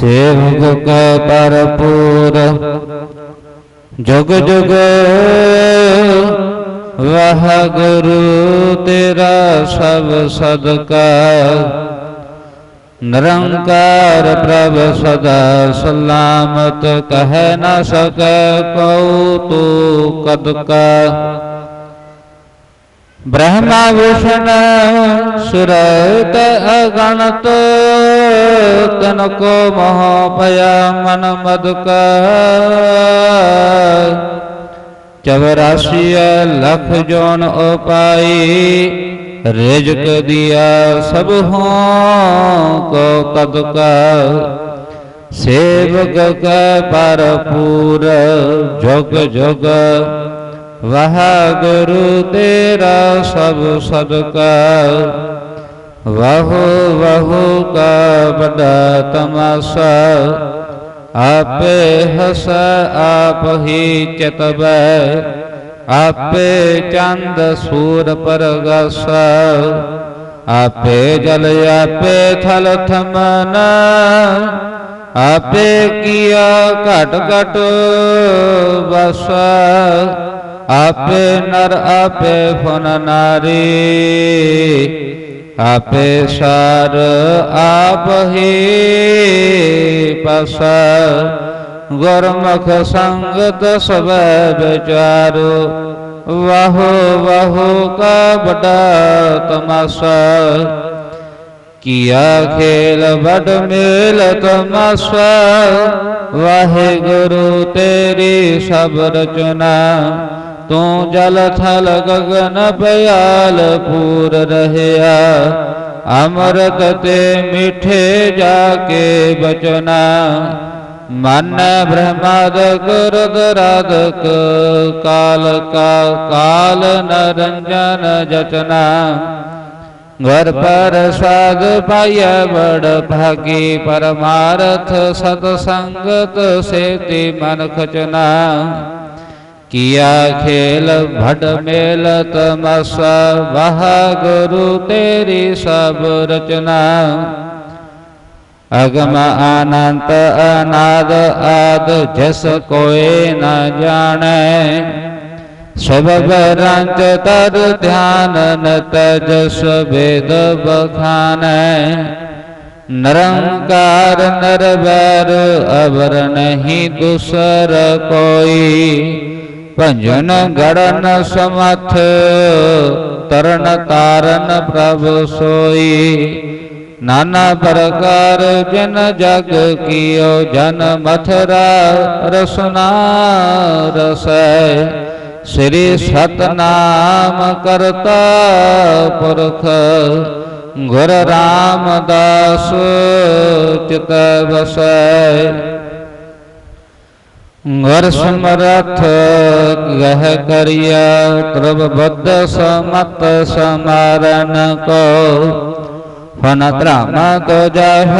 ਸੇਵਕ ਕੈ ਪਰਪੂਰ। ਜੁਗ ਜੁਗ ਵਾਹਿਗੁਰੂ ਤੇਰਾ ਸਭ ਸਦਕਾ। ਨਿਰੰਕਾਰ ਪ੍ਰਭ ਸਦਾ ਸਲਾਮਤ ਕਹਿ ਨਾ ਸਕੈ ਕਉ ਤੂ ਕਦ ਕਾ ਬ੍ਰਹਮਾ ਵਿਸ਼ਨ ਸੁਰਤ ਅਗਣਤ ਤਨ ਕੋ ਮੋਹ ਭਇਆ ਮਨ ਮਦ ਕਾ ਚਵਰਾਸੀ ਲਖ ਜੋਨ ਉਪਾਈ ਰਿਜਕ ਦਿਆ ਸਭ ਹੋ ਕੋ ਕਦ ਕਾ ਸੇਵਕ ਕੈ ਵਾਹ ਗੁਰੂ ਤੇਰਾ ਸਭ ਸਦਕਾ। ਵਾਹੋ ਵਾਹੋ ਕਾ ਬੜਾ ਤਮਾਸਾ। ਆਪੇ ਹਸ, ਆਪ ਹੀ ਚਤਬੈ ਆਪੇ ਚੰਦ ਸੂਰ ਪਰਗਸ। ਆਪੇ ਜਲ, ਆਪੇ ਥਲ ਥਮਨ। ਆਪੇ ਕੀਆ ਘਟ ਘਟ ਬਸ ਆਪੇ ਨਰ, ਆਪੇ ਫਨ ਨਾਰੀ, ਆਪੇ ਸਾਰ ਆਪ ਹੀ ਪਸ। ਗੁਰਮੁਖ ਸੰਗਤ ਸਭੈ ਵਿਚਾਰੋ, ਵਾਹੋ ਵਾਹੋ ਕਾ ਬੜਾ ਤਮਾਸਾ। ਕੀਆ ਖੇਲ ਵਡ ਮੇਲ ਤਮਾਸਾ, ਵਾਹਿਗੁਰੂ ਤੇਰੀ ਸਭ ਰਚਨਾ। ਤੂੰ ਜਲ ਥਲ ਗਗਨ ਪਿਆਲ ਪੂਰ ਰਹਿਆ, ਅਮਰਤ ਤੇ ਮਿਠੇ ਜਾ ਕੇ ਬਚਨਾ। ਮਨ ਬ੍ਰਹਮਾਦਕ ਰਦਰਾਦਕ ਕਾਲ ਕਾ ਕਾਲ ਨਰੰਜਨ ਜਚਨਾ। ਘਰ ਪਰ ਸਾਧ ਪਾਇਆ ਬੜ ਭਾਗੀ ਪਰਮਾਰਥ ਸਤ ਸੰਗਤ ਸੇਤੀ ਮਨ ਖਚਨਾ। ਕੀਆ ਖੇਲ ਭਟ ਮੇਲ ਤਮਸ ਵਾਹ ਗੁਰੂ ਤੇਰੀ ਸਭ ਰਚਨਾ। ਅਗਮ ਅਨੰਤ ਅਨਾਦ ਆਦ, ਜਸ ਕੋਏ ਨ ਜਾਣੈ। ਸਬਬ ਰੰਚ ਤਰ ਧਿਆਨ ਨ ਤਜਸ ਵੇਦ ਬਖਾਨੈ ਨਿਰੰਕਾਰ ਨਿਰਵੈਰ, ਅਵਰ ਨਹੀਂ ਦੁਸਰ ਕੋਈ। ਭੰਜਨ ਗੜਨ ਸਮਥ, ਤਰਨ ਤਾਰਨ ਪ੍ਰਭ ਸੋਈ। ਨਾਨਾ ਪ੍ਰਕਾਰ ਜਨ ਜਗ ਕੀਓ, ਜਨ ਮਥਰਾ ਰਸਨਾ ਰਸੈ। ਸ੍ਰੀ ਸਤਨਾਮ ਕਰਤਾ ਪੁਰਖ, ਗੁਰ ਰਾਮਦਾਸ ਚਿਤ ਵਸੈ। ਗੁਰ ਸਮਰਥ ਗਹਿ ਕਰਿਆ, ਪ੍ਰਭ ਬੁੱਧ ਸਮਤ ਸਮਾਰਨ ਕੋ। ਫਨ ਧਰਮ ਤੋ ਜਹ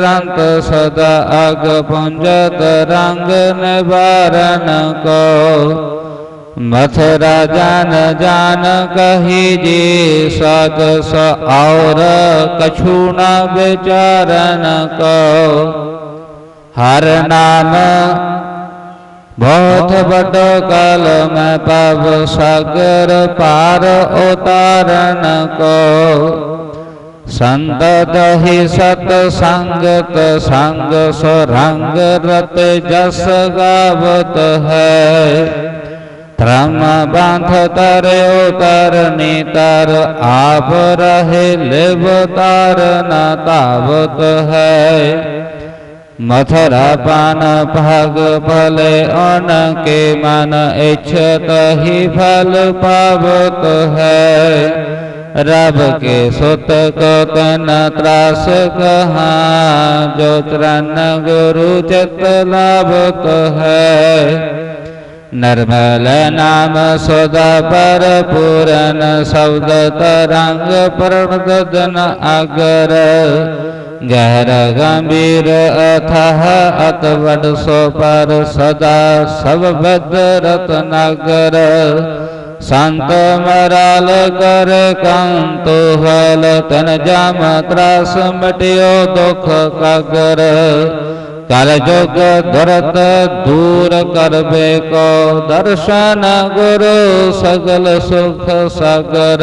ਰੰਤ ਸਦਾ ਅਗ ਪੁੰਜਤ ਰੰਗ ਨਿਵਾਰਨ ਕੋ। ਮਥੁਰਾ ਜਨ ਜਾਨ ਕਹੀ ਜੀ ਸਤ ਸ ਔਰ ਕਛੂ ਨ ਵਿਚਾਰਨ ਕੋ। ਹਰ ਨਾਮ ਬਹੁਤ ਵੱਡੋ ਕਲ ਮੈਂ ਪਵ ਸਾਗਰ ਪਾਰ ਉਤਾਰਨ ਕੋ। ਸੰਦਤ ਹੀ ਸਤ ਸੰਗਤ ਸੰਗ ਸੋ ਰੰਗ ਰਤ ਜਸ ਗਾਵਤ ਹੈ। ਧਰਮ ਬੰਧ ਤਰਿਓ ਤਰਨੀ ਤਰ ਆਪ ਰਹੇ ਲਿਵ ਤਾਰ ਨ ਤਾਵਤ ਹੈ। ਮਥਰਾ ਪਾਨ ਭਾਗ ਭਲੇ ਅਨ ਕੇ ਮਨ ਇਛਤ ਹੀ ਫਲ ਪਾਵਤ ਹੈ ਰਬ ਕੇ ਸੁਤ ਕੋ ਤਨ ਤਰਾਸ ਕਹਾ ਜੋ ਤਰਨ ਗੁਰੂ ਚਿਤ ਨਿਰਮਲ ਨਾਮ ਸਦਾ ਪਰ ਪੂਰਨ ਸ਼ਬਦ ਤਰੰਗ ਪ੍ਰਣਦਨ ਅਗਰ ਗਹਿਰ ਗੰਭੀਰ ਅਥਹ ਅਤ ਵਡ ਸੋ ਪਰ ਸਦਾ ਸਭ ਬਦ ਰਤਨਗਰ ਸੰਤ ਮਰਾਲ ਕਰ ਕੰਤੋ ਹਲ ਤਨ ਜਮ ਤਰਾਸ ਮਟਿਓ ਦੁਖ ਕਾਗਰ ਕਲ ਜੁਗ ਦਰਤ ਦੂਰ ਕਰਬੇ ਕੋ ਦਰਸ਼ਨ ਗੁਰੂ ਸਗਲ ਸੁਖ ਸਾਗਰ।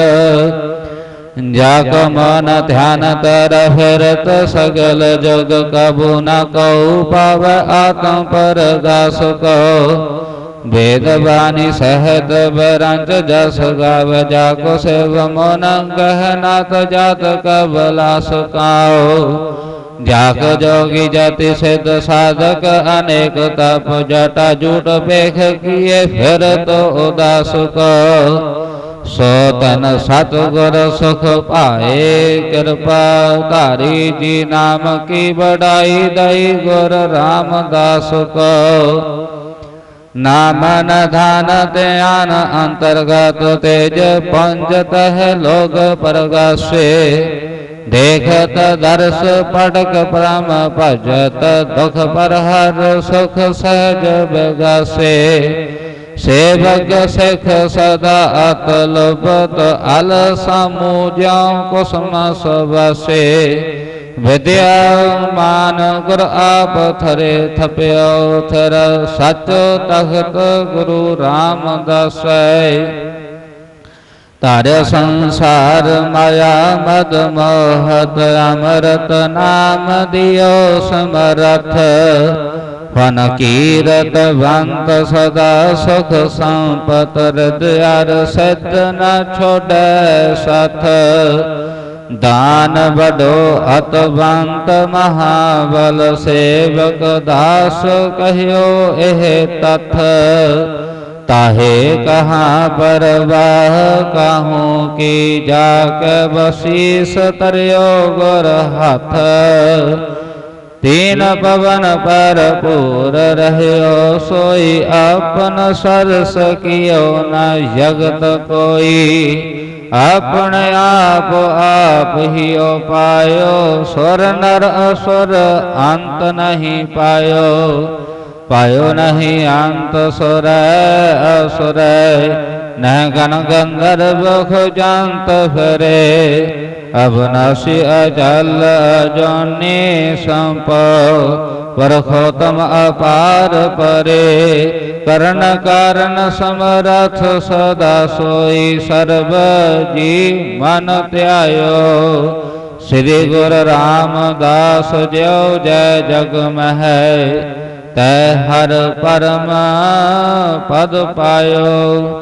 ਜਾ ਕੋ ਮਨ ਧਿਆਨ ਤਰ ਫਿਰਤ ਸਗਲ ਜਗ ਕਬੂ ਨ ਕਉ ਪਵ ਆਤਮ ਪਰਗਾਸ ਕੋ ਵੇਦ ਬਾਣੀ ਸਹਿਤ ਬਰੰਜ ਜਸ ਗਾਵ ਜਾ ਕੋ ਸੇਵ ਮਨ ਗਹਨਾਤ ਜਾਤ ਕਬਲਾਸ ਕਾਓ ਜਾਗ ਜੋਗੀ ਜਤੀ ਸਿਧ ਸਾਧਕ ਅਨੇਕ ਤਪ ਜਟਾ ਜੂਟ ਪੇਖ ਕੀਏ, ਫਿਰ ਤੋ ਉਦਾਸ ਕੋ ਸੋ ਤਨ ਸਤਿਗੁਰ ਸੁਖ ਪਾਏ, ਕਿਰਪਾ ਧਾਰੀ ਜੀ ਨਾਮ ਕੀ ਬੜਾਈ ਦਈ, ਗੁਰ ਰਾਮਦਾਸ ਕੋ ਨਾਮ ਨ ਧਿਆਨ ਅੰਤਰਗਤ ਤੇਜ, ਪੰਜ ਤਹ ਲੋਗ ਪਰਗਾਸੇ। ਦੇਖਤ ਦਰਸ ਪਟਕ ਪ੍ਰਮ ਭਜਤ, ਦੁਖ ਪਰ ਹਰ ਸੁਖ ਸਹਿਜ ਬਗਾਸੇ। ਸੇਵਕ ਸਿਖ ਸਦਾ ਅਤਲਬਤ ਅਲ ਸਮੂ ਜਿਉ ਕੁਸਮ ਸਵਸੇ। ਵਿਦਿਆ ਮਾਨ ਗੁਰ ਆਪ ਥਰੇ ਥਪਿਓ, ਥਰ ਸਚ ਤਖਤ ਗੁਰੂ ਰਾਮਦਾਸੈ ਤਾਰੇ ਸੰਸਾਰ ਮਾਇਆ ਮਦ ਮੋਹਤ ਅਮਰਤ ਨਾਮ ਦਿਓ ਸਮਰਥ। ਫਨ ਕੀਰਤ ਵੰਤ ਸਦਾ ਸੁਖ ਸੰਪਤ ਰਦਿਆਰ ਸਤ ਨ ਛੋੜੈ ਸਥ। ਦਾਨ ਵਡੋ ਅਤਵੰਤ ਮਹਾਬਲ ਸੇਵਕ ਦਾਸ ਕਹਿਓ ਇਹ ਤਥ। ਤਾਹੇ ਕਹਾਂ ਪਰਵਾਹ ਕਾਹੂ ਕੀ ਜਾ ਕੇ ਬਸੀਸ ਤਰਿਓ ਗੁਰ ਹੱਥ ਤੀਨ ਪਵਨ ਪਰ ਪੂਰ ਰਹਿਓ ਸੋਈ ਆਪਨ ਸਰਸ ਕੀਓ ਨ ਜਗਤ ਕੋਈ ਆਪਣੇ ਆਪ ਆਪ ਹੀ ਪਾਇਓ ਸੁਰ ਨਰ ਅਸੁਰ ਅੰਤ ਨਹੀਂ ਪਾਇਓ ਪਾਇਓ ਨਹੀਂ ਅੰਤ ਸੁਰੈ, ਅਸੁਰੈ, ਨਹਿ ਗਨ ਗੰਧਰਵ ਖੁਜੰਤ ਫਿਰੇ। ਅਬਨਾਸੀ ਅਜਲ ਜੋਨੀ ਸੰਪ ਪਰਖੋਤਮ ਅਪਾਰ ਪਰੇ। ਕਰਨ ਕਾਰਨ ਸਮਰਥ ਸਦਾ ਸੋਈ ਸਰਬ ਜੀ ਮਨ ਧਿਆਇਓ। ਸ੍ਰੀ ਗੁਰ ਰਾਮਦਾਸ ਜਿਉ ਜੈ ਜਗ ਮਹਿ ਤੈ ਹਰ ਪਰਮ ਪਦ ਪਾਇਓ।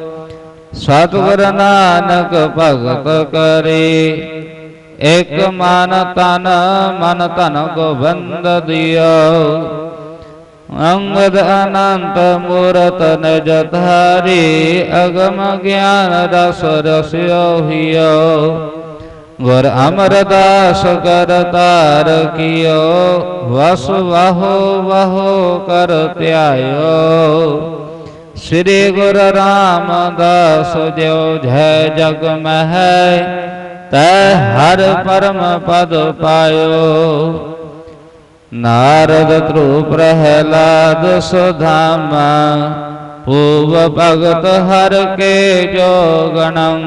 ਸਤਿਗੁਰ ਨਾਨਕ ਭਗਤ ਕਰੇ। ਇਕ ਮਨ ਤਨ ਮਨ ਤਨ ਗੋਬਿੰਦ ਦਿਓ। ਅੰਗਦ ਅਨੰਤ ਮੂਰਤ ਨਿਜ ਧਾਰੀ, ਅਗਮ ਗਿਆਨ ਰਸ ਰਸਿਓ ਹਿਓ। ਗੁਰ ਅਮਰਦਾਸ ਕਰਤਾਰ ਕੀਓ, ਵਸ ਵਾਹੋ ਵਾਹੋ ਕਰ ਧਿਆਇਓ। ਸ੍ਰੀ ਗੁਰ ਰਾਮਦਾਸ ਜਿਉ ਜੈ ਜਗ ਮਹਿ, ਤੈ ਹਰ ਪਰਮ ਪਦ ਪਾਇਓ। ਨਾਰਦ ਧਰੂ ਪ੍ਰਹਿਲਾਦ ਸੁਧਾਮਾ ਪੂਵ ਭਗਤ ਹਰ ਕੇ ਜੋਗਣੰ।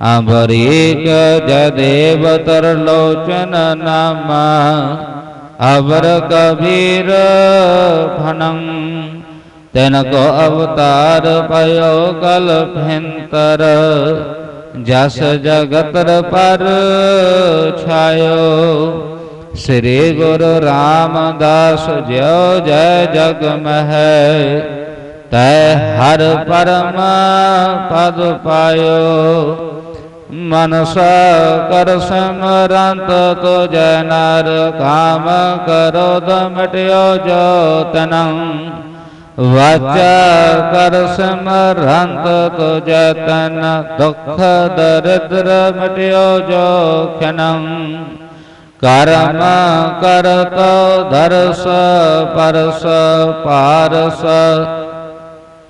ਅਬਰੀਕ ਜਦੇਵ ਤਰ ਲੋਚਨ ਨਾਮਾ, ਅਵਰ ਕਬੀਰ ਭਨੰ ਤੈਨ ਕੋ ਅਵਤਾਰ ਪਇਓ ਕਲ ਭਿੰਤਰ, ਜਸ ਜਗਤਰ ਪਰ ਛਾਇਓ। ਸ੍ਰੀ ਗੁਰੂ ਰਾਮਦਾਸ ਜਿਉ ਜੈ ਜਗ ਮਹਿ, ਤੈ ਮਨਸ ਕਰ ਸਮਰੰਤ ਤੁਜੈ ਨਰ, ਕਾਮ ਕਰੋਦ ਮਟਿਓ ਜੋ ਤਨੰ। ਵਾਚਾ ਕਰ ਸਮਰੰਤ ਤੁਜੈ ਤਨ, ਦੁਖ ਦਰਿਦ੍ਰ ਮਟਿਓ ਜੋ ਖਨੰ। ਕਰਮ ਕਰਤ ਦਰਸ, ਪਰਸ, ਪਾਰਸ।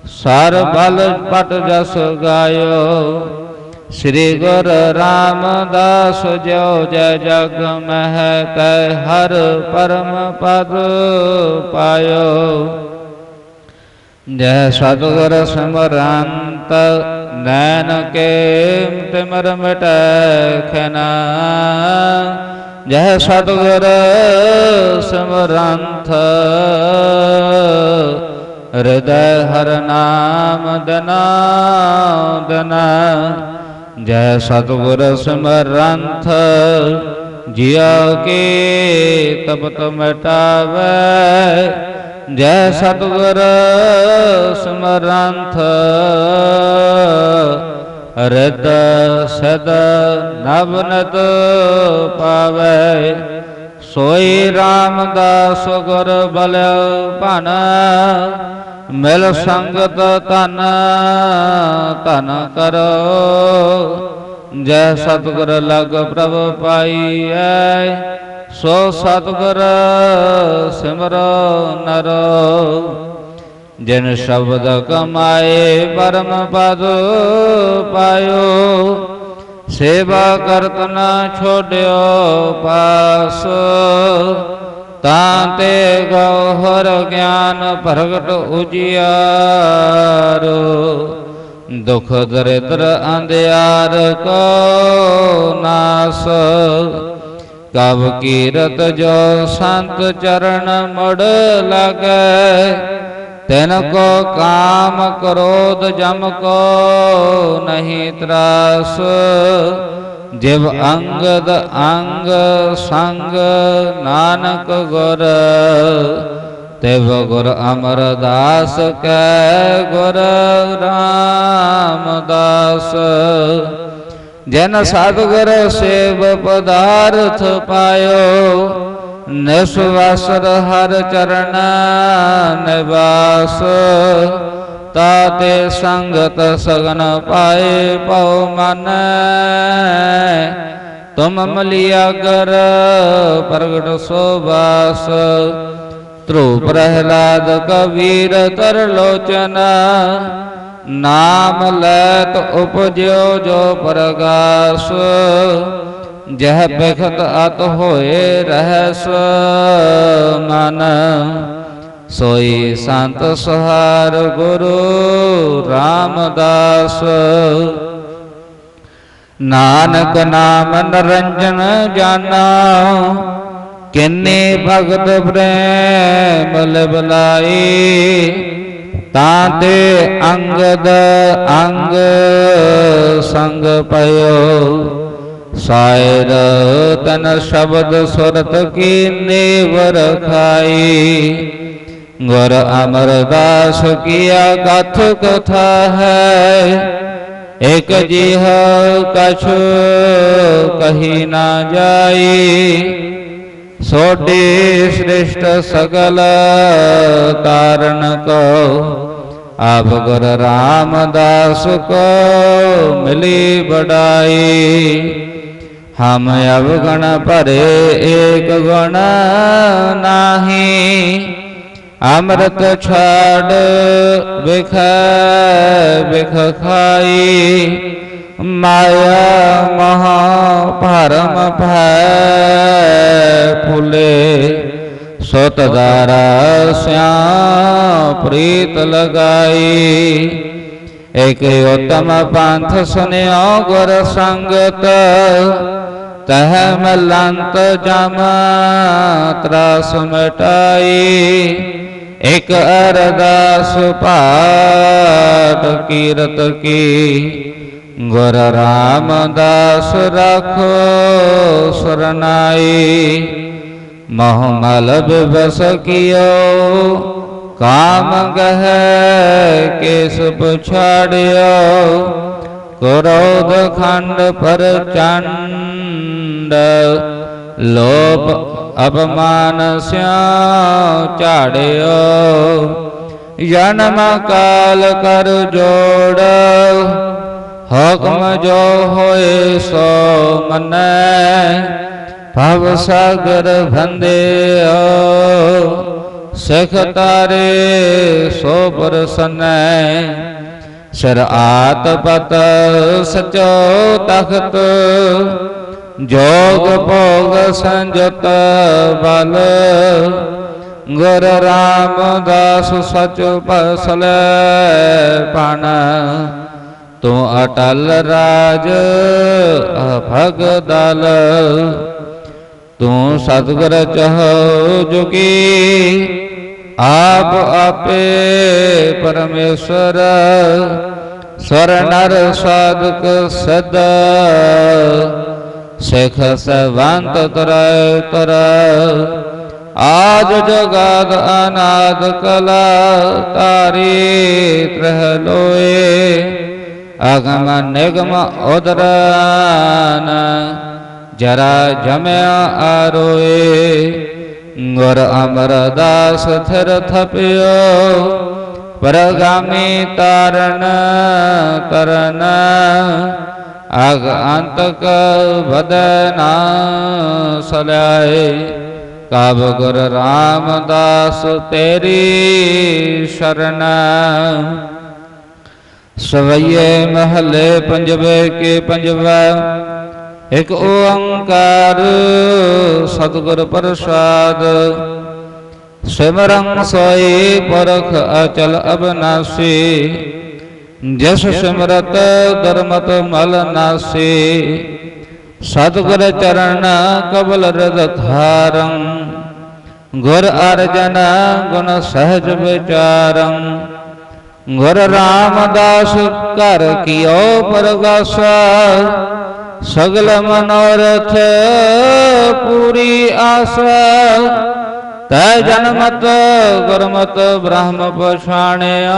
ਸਰ ਬਲ ਪਟ ਜਸ ਗਾਇਓ। ਸ੍ਰੀ ਗੁਰ ਰਾਮਦਾਸ ਜਿਉ ਜੈ ਜਗ ਮਹਿ ਤੈ ਹਰ ਪਰਮ ਪਦ ਪਾਇਓ। ਜੈ ਸਤਿਗੁਰ ਸਿਮਰੰਤ, ਨੈਣ ਕੇ ਤਿਮਰ ਮਿਟੈ ਖਨਾ ਜਹ ਸਤਿਗੁਰ ਸਿਮਰੰਥ, ਹਿਰਦੈ ਹਰ ਨਾਮ ਦਨਾ ਦਨਾ। ਜੈ ਸਤਿਗੁਰ ਸਿਮਰੰਥ ਜਿਆ ਕੇ ਤਪਤ ਮਿਟਾਵੇ। ਜੈ ਸਤਿਗੁਰ ਸਿਮਰੰਥ ਰਿਦ ਸਦ ਨਵਨਤ ਪਾਵੇ। ਸੋਈ ਰਾਮਦਾਸ ਗੁਰ ਬਲ ਭਨ, ਮਿਲ ਸੰਗਤ ਤਨ ਤਨ ਕਰੋ। ਜੈ ਸਤਿਗੁਰ ਲਗ ਪ੍ਰਭ ਪਾਈਐ, ਸੋ ਸਤਿਗੁਰ ਸਿਮਰੋ ਨਰੋ। ਜਿਨ ਸ਼ਬਦ ਕਮਾਏ ਪਰਮ ਪਦ ਪਾਇਓ ਸੇਵਾ ਕਰਤ ਨਾ ਛੋੜਿਓ ਪਾਸ। ਤਾਂ ਤੇ ਗੌਹਰ ਗਿਆਨ ਪ੍ਰਗਟ ਉਜਿਆਰ। ਦੁਖ ਦਰਿਦਰ ਅੰਧਿਆਰ ਕੋ ਨਾਸ। ਕਬ ਕੀਰਤ ਜੋ ਸੰਤ ਚਰਨ ਮੜ ਲਗੈ ਤਿਨ ਕੋ ਕਾਮ ਕ੍ਰੋਧ ਜਮ ਕੋ ਨਹੀਂ ਤਰਾਸ, ਜਿਵ ਅੰਗਦ ਅੰਗ ਸੰਗ ਨਾਨਕ ਗੁਰ, ਤਿਵ ਗੁਰ ਅਮਰਦਾਸ ਕੈ ਗੁਰ ਰਾਮਦਾਸ। ਜਨ ਸਤਿਗੁਰ ਸੇਵ ਪਦਾਰਥ ਪਾਇਓ ਨਿਸਵਾਸਰ ਹਰ ਚਰਨ ਨਿਵਾਸ, ਤਾਤੇ ਸੰਗਤ ਸਗਨ ਪਾਏ ਪਉ ਮਨ। ਤੁਮ ਮਲਿਆ ਕਰ ਪ੍ਰਗਟ ਸੋਬਾਸ ਧਰੂ ਪ੍ਰਹਿਲਾਦ ਕਬੀਰ ਤਰ ਲੋਚਨਾ ਨਾਮ ਲੈਤ ਉਪਜਿਓ ਜੋ ਪ੍ਰਗਾਸ। ਜਹ ਬਖਤ ਅਤ ਹੋਏ ਰਹਿਸ ਮਨ, ਸੋਈ ਸੰਤ ਸਹਾਰ ਗੁਰੂ ਰਾਮਦਾਸ। ਨਾਨਕ ਨਾਮ ਨਰੰਜਨ ਜਾਨਾ, ਕਿੰਨੇ ਭਗਤ ਪ੍ਰੇਮ ਲਿਬਲਾਈ। ਤਾਂ ਤੇ ਅੰਗਦ ਅੰਗ ਸੰਗ ਪਇਓ। ਸਾਇਰ ਤਨ ਸ਼ਬਦ ਸੁਰਤ ਕੀ ਨੇਵਰ ਖਾਈ? ਗੁਰ ਅਮਰਦਾਸ ਕੀਆ ਕਥ ਕਥਾ ਹੈ? ਇਕ ਜਿਹ ਕਛ ਕਹੀ ਨਾ ਜਾਈ। ਸੋਡੇ ਸ੍ਰਿਸ਼ਟ ਸਗਲ ਕਾਰਨ ਕੋ, ਆਪ ਗੁਰ ਰਾਮਦਾਸ ਕੋ ਮਿਲੀ ਬੜਾਈ ਹਮ ਅਵਗਣ ਭਰੇ ਏਕ ਗੁਣ ਨਾਹੀ, ਅੰਮ੍ਰਿਤ ਛਾੜ ਵਿਖ ਵਿਖ ਖਾਈ, ਮਾਇਆ ਮਹਾ ਭਰਮ ਭੈ ਫੁਲੇ, ਸਤ ਦਾਰਾ ਸਿਆ ਪ੍ਰੀਤ ਲਗਾਈ। ਇਕ ਉਤਮ ਪੰਥ ਸੁਨਿਓ ਗੁਰ ਸੰਗਤ ਤਹ ਮਲੰਤ ਜਮ ਤਰਾਸ ਮਟਾਈ ਇਕ ਅਰਦਾਸ ਪਾਠ ਕੀਰਤ ਕੀ ਗੁਰ ਰਾਮਦਾਸ ਰਖੋ ਸਰਨਾਈ ਮਹ ਮਲ ਬਿਵਸ ਕੀਓ ਕਾਮ ਗਹਿ ਕੇਸ ਪਛਾੜਿਓ ਕ੍ਰੋਧ ਖੰਡ ਪਰ ਚੰਡ ਲੋਭ ਅਪਮਾਨ ਸਿਆ ਝਾੜਿਓ ਜਨਮ ਕਾਲ ਕਰ ਜੋੜ ਹੁਕਮ ਜੋ ਹੋਏ ਸੋ ਮੰਨੈ ਭਵ ਸਾਗਰ ਭੰਦਿਓ ਸਿਖ ਤਾਰੇ ਸੋ ਪਰਸਨੈ ਸਿਰ ਪਤ ਸਚੋ ਤਖਤ, ਜੋਗ ਭੋਗ ਸੰਜਤ ਬਲ। ਗੁਰ ਰਾਮਦਾਸ ਸਚ ਪਸਲੇ ਪਣ। ਤੂੰ ਅਟਲ ਰਾਜ ਅਭਗ ਦਲ। ਤੂੰ ਸਤਿਗੁਰ ਚਹੁ ਜੁਗੀ। ਆਪ ਆਪੇ ਪਰਮੇਸ਼ਰ ਸਰ ਨਰ ਸਾਧਕ ਸਦਾ। ਸਿਖ ਸਵੰਤ ਤਰੈ ਤਰ। ਆਜ ਜਗਾਦ ਅਨਾਦ ਕਲਾ ਤਾਰੀ ਤ੍ਰਹ ਲੋਏ। ਅਗਮ ਨਿਗਮ ਉਦਰਾਨ ਜਰਾ ਜਮਿਆ ਆਰੋਏ। ਗੁਰ ਅਮਰਦਾਸ ਥਿਰ ਥਪਿਓ ਪਰਗਾਮੀ ਤਾਰਨ ਤਰਨ ਅਗ ਅੰਤਕ ਬਦਨਾ ਸਲਾਏ ਕਬ ਗੁਰ ਰਾਮਦਾਸ ਤੇਰੀ ਸ਼ਰਨ ਸਵਈਏ ਮਹਲੇ ਪੰਜਵੇ ਕੇ ਪੰਜਵਾ ਇਕ ਓੰਕਾਰ ਸਤਿਗੁਰ ਪ੍ਰਸਾਦ ਸਿਮਰੰ ਸੋਈ ਪਰਖ ਅਚਲ ਅਬਨਾਸੀ, ਜਸ ਸਿਮਰਤ ਦਰਮਤ ਮਲ ਨਾਸੀ, ਸਤਿਗੁਰ ਚਰਨ ਕਬਲ ਰਦ ਧਾਰੰ ਗੁਰ ਅਰਜਨ ਗੁਣ ਸਹਿਜ ਵਿਚਾਰੰ, ਗੁਰ ਰਾਮਦਾਸ ਘਰ ਕੀਓ ਪਰਗਾਸਾ ਸਗਲ ਮਨੋਰਥ ਪੂਰੀ ਆਸਾ ਤੈ ਜਨਮਤ ਗੁਰਮਤ ਬ੍ਰਹਮ ਪਛਾਣਿਆ।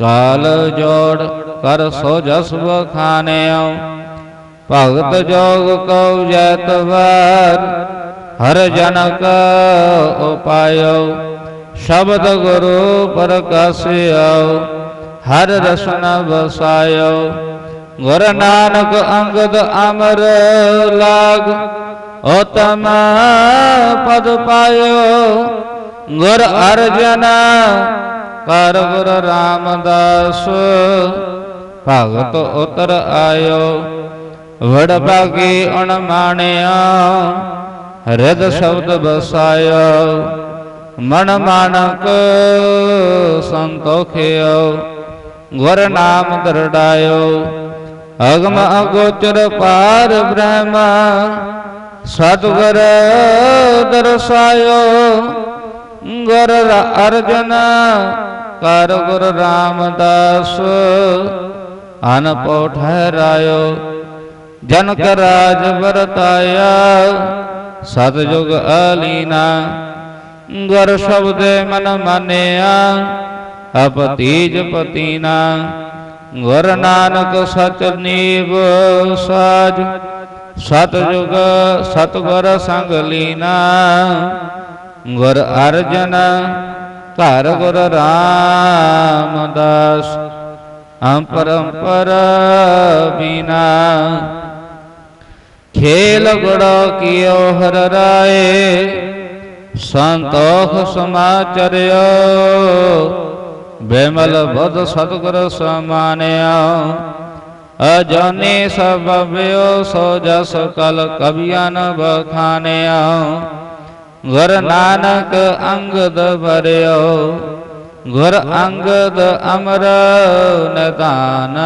ਕਾਲ ਜੋੜ ਕਰ ਸੋ ਜਸ ਬਖਾਨਿਓ ਭਗਤ ਜੋਗ ਕਉ ਜੈਤਵਾਰ ਹਰ ਜਨਕ ਉਪਾਇਓ। ਸ਼ਬਦ ਗੁਰੂ ਪ੍ਰਕਾਸਿਓ, ਹਰ ਰਸਨ ਵਸਾਇਓ। ਗੁਰ ਨਾਨਕ ਅੰਗਦ ਅਮਰ ਲਾਗ, ਉਤਮ ਪਦ ਪਾਇਓ। ਗੁਰ ਅਰਜਨ ਕਰ ਗੁਰ ਰਾਮਦਾਸ, ਭਗਤ ਉਤਰ ਆਇਓ। ਵੜ ਭਾਗੀ ਅਣ ਮਾਣਿਆ ਹਿਰਦ ਸ਼ਬਦ ਬਸਾਇਓ ਮਨ ਮਾਨਕ ਸੰਤੋਖਿਓ, ਗੁਰ ਨਾਮ ਦਰੜਾਇਓ। ਅਗਮ ਅਗੋਚਰ ਪਾਰ ਬ੍ਰਹਮ, ਸਤਿਗੁਰ ਦਰਸਾਇਓ। ਗੁਰ ਅਰਜਨ, ਕਰ ਗੁਰ ਰਾਮਦਾਸ। ਅਨਪੋ ਠਹਿਰਾਇਓ, ਜਨਕ ਰਾਜ ਵਰਤਾਇਆ। ਸਤਜੁਗ ਅਲੀਨਾ, ਗੁਰ ਸ਼ਬਦੇ ਮਨ ਮਾਨਿਆ। ਅਪਤੀਜ ਪਤੀਨਾ ਗੁਰ ਨਾਨਕ ਸਚ ਨੀਵ ਸਾਜ ਸਤਜੁਗ ਸਤਗੁਰ ਸੰਗ ਲੀਨਾ। ਗੁਰ ਅਰਜਨ ਘਰ ਗੁਰ ਰਾਮਦਾਸ ਅੰਪਰੰਪਰ ਬਿਨਾ। ਖੇਲ ਗੁੜਾ ਕੀਓ ਹਰ ਰਾਏ, ਸੰਤੋਖ ਸਮਾਚਰਿਓ। ਬੇਮਲ ਬਦ ਸਤਗੁਰ ਸਮਾਨਿਆ। ਅਜਾਨੇ ਸਭ ਬਿਓ ਸੋ ਜਸ ਕਲ ਕਬੀਆਂ ਬਖਾਨਿਆ। ਗੁਰ ਨਾਨਕ ਅੰਗਦ ਭਰਿਓ ਗੁਰ ਅੰਗਦ ਅਮਰ ਨਦਾਨ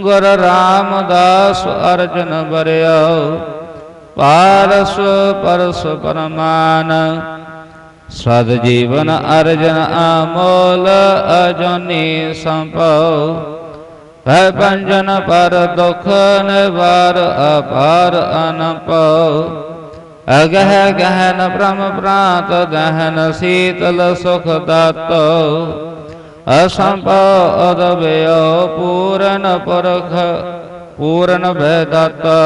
ਗੁਰ ਰਾਮਦਾਸ ਅਰਜਨ ਭਰਿਓ ਪਾਰਸ ਪਰਸ ਪਰਮਾਨ। ਸਦ ਜੀਵਨ ਅਰਜਨ ਅਮੋਲ ਅਜਨੀ ਸੰਪਉ। ਹੈ ਪੰਜਨ ਪਰ ਦੁਖ ਨਿਵਾਰ ਅਪਾਰ ਅਨਪਉ। ਅਗਹ ਗਹਨ ਬ੍ਰਹਮ ਪ੍ਰਾਤ ਦਹਨ ਸੀਤਲ ਸੁਖ ਦਾਤੋ ਅਸੰਭਉ ਅਦਬਿਓ ਪੂਰਨ ਪਰਖ ਪੂਰਨ ਭੇਦਤੋ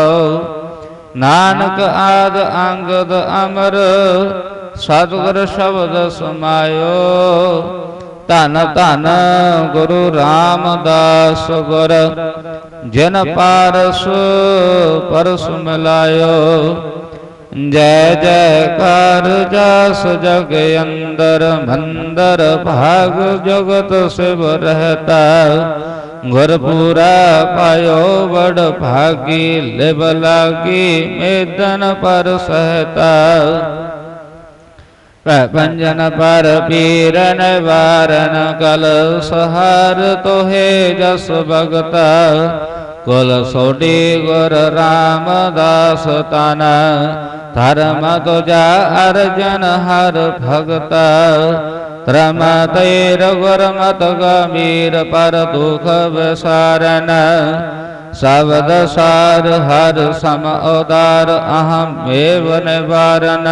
ਨਾਨਕ ਆਦ ਅੰਗਦ ਅਮਰ ਸਤਿਗੁਰ ਸ਼ਬਦ ਸਮਾਇਓ। ਧਨ ਧਨ ਗੁਰੂ ਰਾਮਦਾਸ ਗੁਰ, ਜਿਨ ਪਾਰਸ ਪਰਸ ਮਿਲਾਇਓ। ਜੈ ਜੈ ਜੈਕਾਰ ਜਸ ਜਗ ਅੰਦਰ, ਮੰਦਰ ਭਾਗ ਜਗਤ ਸਿਵ ਰਹਤਾ। ਗੁਰਪੂਰਾ ਪਾਇਓ ਬੜ ਭਾਗੀ, ਲਿਵ ਲਾਗੀ, ਮੇਦਨ ਪਰ ਸਹਤਾ। ਭੈ ਪੰਜਨ ਪਰ ਪੀਰਨ ਵਾਰਨ ਕਲ ਸਹਾਰ ਤੋਹੇ ਜਸ ਭਗਤ ਕੁਲ ਸੋਢੀ ਗੁਰ ਰਾਮਦਾਸ ਤਨ ਧਰਮ ਤੁਜਾ ਅਰਜਨ ਹਰ ਭਗਤ ਧਰਮ ਤੇਰ ਗੁਰਮਤ ਗੰਭੀਰ ਪਰ ਦੁਖ ਵਿਸਾਰਨ ਸ਼ਬਦ ਸਾਰ ਹਰ ਸਮ ਉਦਾਰ ਅਹੰ ਮੇਵ ਨਿਵਾਰਨ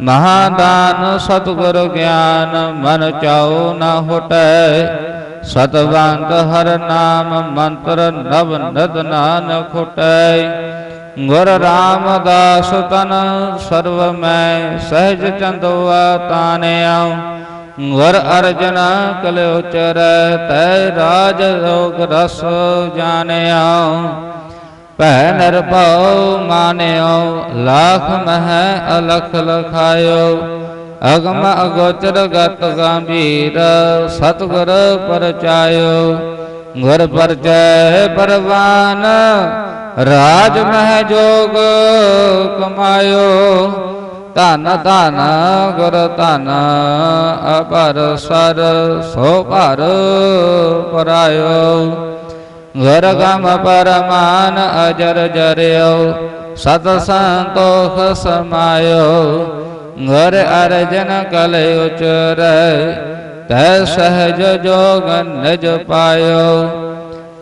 ਮਹਾਦਾਨ ਸਤਿਗੁਰ ਗਿਆਨ ਮਨ ਚਾਉ ਨ ਹੁਟੈ। ਸਤਵੰਤ ਹਰ ਨਾਮ ਮੰਤਰ ਨਵ ਨਦ ਨਾਨ ਖੁਟੈ। ਗੁਰ ਰਾਮਦਾਸ ਤਨ ਸਰਵ ਮੈਂ ਸਹਿਜ ਚੰਦਵਾ ਤਾਨਿਆਉ ਗੁਰ ਅਰਜਨ ਕਲਿਓ ਚਰੈ ਤੈ ਰਾਜ ਰੋਗ ਰਸ ਜਾਣਿਆਉ ਭੈ ਨਿਰਭਉ ਮਾਨਿਓ ਲਾਖ ਮਹਿ ਅਲਖ ਲਖਾਇਓ। ਅਗਮ ਅਗੋਚਰ ਗਤ ਗੰਭੀਰ, ਸਤਿਗੁਰ ਪਰਚਾਇਓ। ਗੁਰ ਪਰਚੈ ਪਰਵਾਨ, ਰਾਜ ਮਹਿ ਜੋਗ ਕਮਾਇਓ। ਧਨ ਧਨ, ਗੁਰ ਧਨ, ਅਪਰ ਸਰ ਸੋ ਭਰ ਪਰਾਇਓ। ਗਮ ਪਰਮਾਨ ਅਜਰ ਜਰਿਓ ਸਤ ਸੰਤੋਖ ਸਮਾਇਓ ਗੁਰ ਅਰਜਨ ਕਲ ਉਚਰੈ ਤੈ ਸਹਜ ਜੋਗ ਨਿਜ ਪਾਇਓ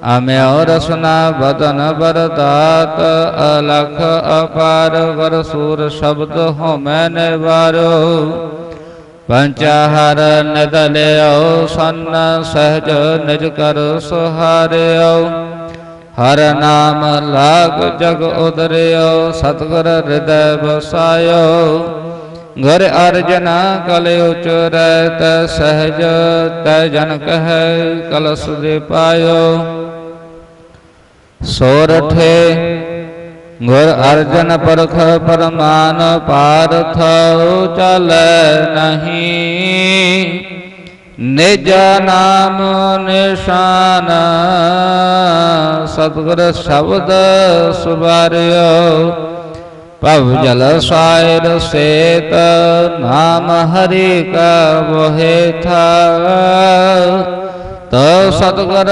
ਅਮਿਓ ਰਸਨਾ ਬਦਨ ਬਰਦਾਤ ਅਲਖ ਅਪਾਰ ਵਰ ਸੂਰ ਸ਼ਬਦ ਹੋਮੈ ਨਿਵਾਰੋ ਪੰਚਹਰ ਨਦਲਿਓ ਸੰਨ ਸਹਿਜ ਨਿਜ ਕਰ ਸੁਹਾਰਿਓ। ਹਰ ਨਾਮ ਲਾਗ ਜਗ ਉਦਰਿਓ, ਸਤਗੁਰ ਹਿਰਦੈ ਬਸਾਇਓ ਗੁਰ ਅਰਜਨ ਕਲ ਉਚਰੈ ਤੈ ਸਹਜ, ਤੈ ਜਨ ਕਹੈ ਕਲਸ ਦੇ ਪਾਇਓ। ਸੋਰਠੇ ਗੁਰ ਅਰਜਨ ਪਰਖ ਪਰਮਾਨ ਪਾਰਥ ਚਲੈ ਨਹੀਂ। ਨਿਜ ਨਾਮ ਨਿਸ਼ਾਨ ਸਤਿਗੁਰ ਸ਼ਬਦ ਸੁਬਾਰਿਓ ਭਵ ਜਲ ਸਾਇਰ ਸੇਤ ਨਾਮ ਹਰੀ ਕਾ ਬੋਹਿ ਥਾ। ਤੋ ਸਤਿਗੁਰ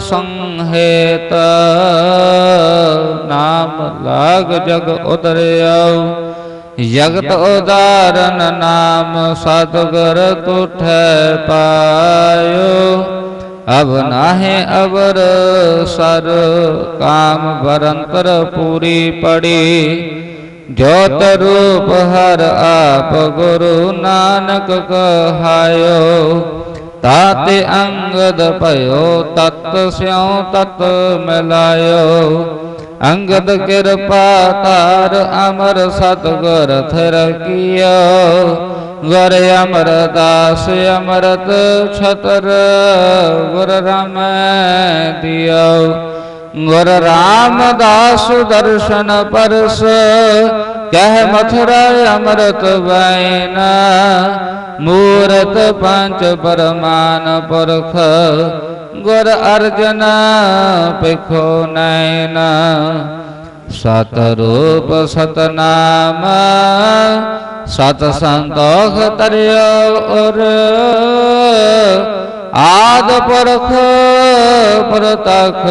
ਸੰਹੇਤ, ਨਾਮ ਲਾਗ ਜਗ ਉਦਰਿਓ ਜਗਤ ਉਦਾਰਨ ਨਾਮ ਸਤਿਗੁਰ ਤੁਠੈ ਪਾਇਓ। ਅਬ ਨਾਹੇ ਅਵਰ ਸਰ ਕਾਮ ਬਰੰਤਰ ਪੂਰੀ ਪੜੀ। ਜੋਤ ਰੂਪ ਹਰ ਆਪ ਗੁਰੂ ਨਾਨਕ ਕਹਾਇਓ। ਤਾਤੇ ਅੰਗਦ ਭਇਓ, ਤਤ ਸਿਉ ਤਤ ਮਿਲਾਇਓ। ਅੰਗਦ ਕਿਰਪਾ ਤਾਰ ਅਮਰ ਸਤਗੁਰ ਥਰ ਕੀਓ ਗੁਰ ਅਮਰਦਾਸ ਅਮਰਤ ਛਤਰ ਗੁਰ ਰਮ ਦਿਓ। ਗੁਰ ਰਾਮਦਾਸ ਦਰਸ਼ਨ ਪਰਸ, ਕਹਿ ਮਥੁਰਾ ਅੰਮ੍ਰਿਤ ਵੈਨ ਮੂਰਤ ਪੰਚ ਪਰਮਾਨ ਪੁਰਖ, ਗੁਰ ਅਰਜਨ ਪਿਖੋ ਨੈਨ ਸਤ ਰੂਪ ਸਤਨਾਮ ਸਤ ਸੰਤੋਖ ਤਰਿਓ ਉਰ। ਆਦ ਪੁਰਖ ਪ੍ਰਤਖ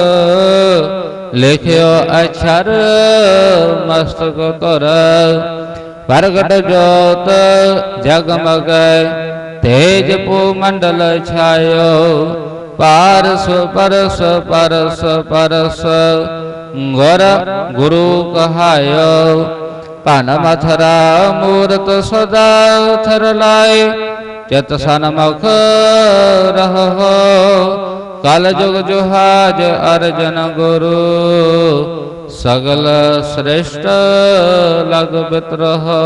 ਲਿਖਿਓ ਅਛਰ ਮਸਤਕ ਤੁਰ ਪ੍ਰਗਟ ਜੋਤ ਜਗਮਗ ਤੇਜ ਪੂ ਮੰਡਲ ਛਾਇਓ ਪਾਰਸ ਪਰਸ ਪਰਸ ਪਰਸ ਗੁਰ ਗੁਰੂ ਕਹਾਇਓ। ਪਨ ਮਥਰਾ ਮੂਰਤ ਸਦਾ ਥਰ ਲਾਏ। ਚਿਤ ਸਨਮੁਖ ਰਹੋ ਕਲ ਜੁਗ ਜੁਹਾਜ ਅਰਜਨ ਗੁਰੂ ਸਗਲ ਸ੍ਰਿਸ਼ਟ ਲਗ ਬਿਤਰਹੁ